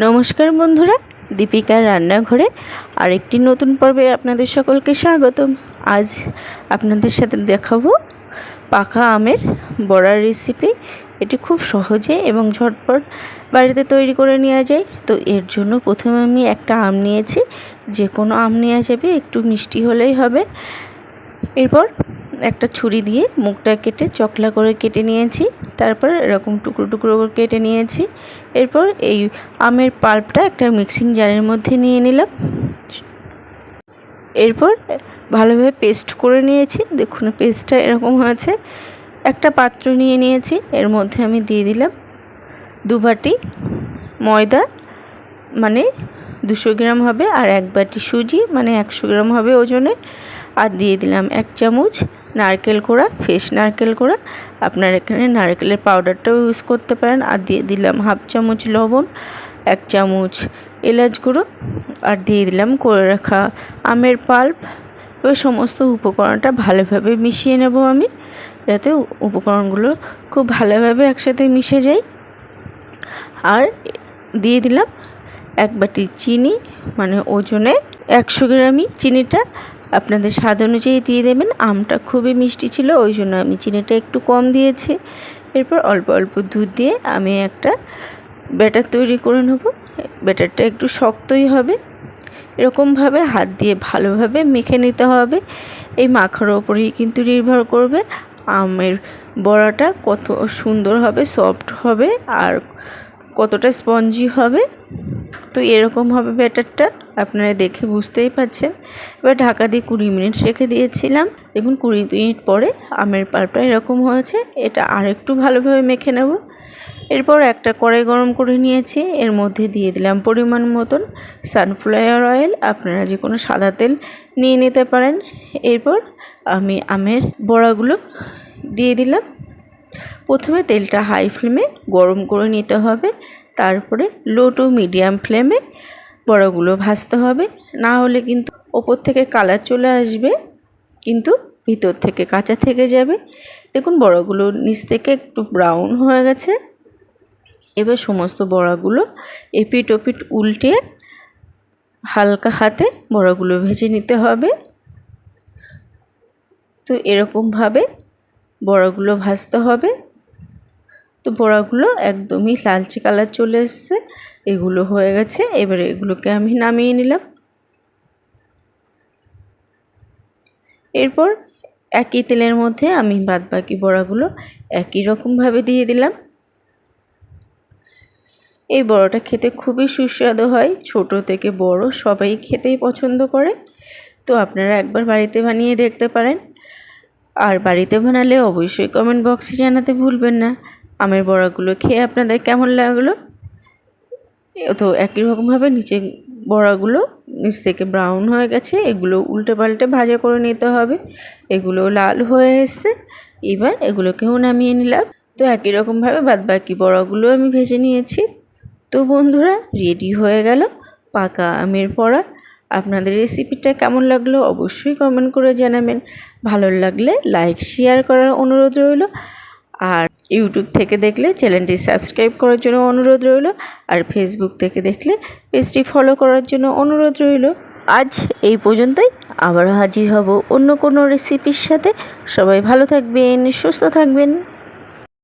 নমস্কার বন্ধুরা, দীপিকার রান্নাঘরে আরেকটি নতুন পর্বে আপনাদের সকলকে স্বাগতম। আজ আপনাদের সাথে দেখাবো পাকা আমের বড়ার রেসিপি এটি খুব সহজে এবং ঝটপট বাড়িতে তৈরি করে নেওয়া যায়। তো এর জন্য প্রথমে আমি একটা আম নিয়েছি। যে কোনো আম নেওয়া যাবে, একটু মিষ্টি হলেই হবে। এরপর একটা ছুরি দিয়ে মুখটা কেটে চকলা করে কেটে নিয়েছি, তারপর এরকম টুকরো টুকরো করে কেটে নিয়েছি। এরপর এই আমের পাল্পটা একটা মিক্সিং জারের মধ্যে নিয়ে নিলাম। এরপর ভালোভাবে পেস্ট করে নিয়েছি। দেখুন, পেস্টটা এরকম হয়েছে। একটা পাত্র নিয়ে নিয়েছি, এর মধ্যে আমি দিয়ে দিলাম দু বাটি ময়দা মানে দুশো গ্রাম হবে, আর এক বাটি সুজি মানে একশো গ্রাম হবে ওজনে আর দিয়ে দিলাম এক চামচ নারকেল কোড়া ফ্রেশ নারকেল কোড়া আপনার এখানে নারকেলের পাউডারটাও ইউজ করতে পারেন। আর দিয়ে দিলাম হাফ চামচ লবণ, এক চামচ এলাচ গুঁড়ো। আর দিয়ে দিলাম করে রাখা আমের পাল্প। ওই সমস্ত উপকরণটা ভালোভাবে মিশিয়ে নেব আমি, যাতে উপকরণগুলো খুব ভালোভাবে একসাথে মিশে যায়। আর দিয়ে দিলাম এক বাটি চিনি মানে ওজনে একশো গ্রামই চিনিটা। আপনাদের স্বাদ অনুযায়ী দিয়ে দেবেন। আমটা খুবই মিষ্টি ছিল, ওই জন্য আমি চিনিটা একটু কম দিয়েছি। এরপর অল্প অল্প দুধ দিয়ে আমি একটা ব্যাটার তৈরি করে নেব। ব্যাটারটা একটু শক্তই হবে। এরকমভাবে হাত দিয়ে ভালোভাবে মেখে নিতে হবে। এই মাখার ওপরেই কিন্তু নির্ভর করবে আমের বড়াটা কত সুন্দর হবে, সফট হবে আর কতটা স্পঞ্জি হবে। তো এরকম হবে ব্যাটারটা, আপনারা দেখে বুঝতেই পাচ্ছেন এবার ঢাকা দিয়ে কুড়ি মিনিট রেখে দিয়েছিলাম। দেখুন কুড়ি মিনিট পরে আমের পাল্পটা এরকম হয়েছে, এটা আর একটু ভালোভাবে মেখে নেব। এরপর একটা কড়াই গরম করে নিয়েছি, এর মধ্যে দিয়ে দিলাম পরিমাণ মতন সানফ্লাওয়ার অয়েল আপনারা যে কোনো সাদা তেল নিয়ে নিতে পারেন। এরপর আমি আমের বড়াগুলো দিয়ে দিলাম। প্রথমে তেলটা হাই ফ্লেমে গরম করে নিতে হবে। তারপরে লো টু মিডিয়াম ফ্লেমে বড়াগুলো ভাজতে হবে। না হলে কিন্তু ওপর থেকে কালার চলে আসবে, কিন্তু ভিতর থেকে কাঁচা থেকে যাবে। দেখুন বড়াগুলো নিচ থেকে একটু ব্রাউন হয়ে গেছে। এবার সমস্ত বড়াগুলো এপিট ওপিট উল্টে হালকা হাতে বড়াগুলো ভেজে নিতে হবে। তো এরকমভাবে বড়াগুলো ভাজতে হবে। তো বড়াগুলো একদমই লালচে কালার চলে এসছে। এগুলো হয়ে গেছে। এবারে এগুলোকে আমি নামিয়ে নিলাম। এরপর একই তেলের মধ্যে আমি বাদ বাকি বড়াগুলো একই রকমভাবে দিয়ে দিলাম। এই বড়াটা খেতে খুবই সুস্বাদু হয়। ছোট থেকে বড় সবাই খেতেই পছন্দ করে। তো আপনারা একবার বাড়িতে বানিয়ে দেখতে পারেন। আর বাড়িতে বানালে অবশ্যই কমেন্ট বক্সে জানাতে ভুলবেন না। আমের বড়াগুলো খেয়ে আপনাদের কেমন লাগল? তো একই রকমভাবে নিচে বড়াগুলো নিচ থেকে ব্রাউন হয়ে গেছে, এগুলো উল্টে পাল্টে ভাজা করে নিতে হবে। এগুলো লাল হয়ে এসছে, এবার এগুলোকেও নামিয়ে নিলাম। তো একই রকমভাবে বাদ বাকি বড়াগুলো আমি ভেজে নিয়েছি। তো বন্ধুরা রেডি হয়ে গেল পাকা আমের পড়া আপনাদের রেসিপিটা কেমন লাগল অবশ্যই কমেন্ট করে জানাবেন। ভালো লাগলে লাইক শেয়ার করার অনুরোধ রইল। আর ইউটিউব থেকে দেখলে চ্যানেলটি সাবস্ক্রাইব করার জন্য অনুরোধ রইল আর ফেসবুক থেকে দেখলে পেজটি ফলো করার জন্য অনুরোধ রইল। আজ এই পর্যন্তই। আবারও হাজির হব অন্য কোনো রেসিপির সাথে। সবাই ভালো থাকবেন, সুস্থ থাকবেন।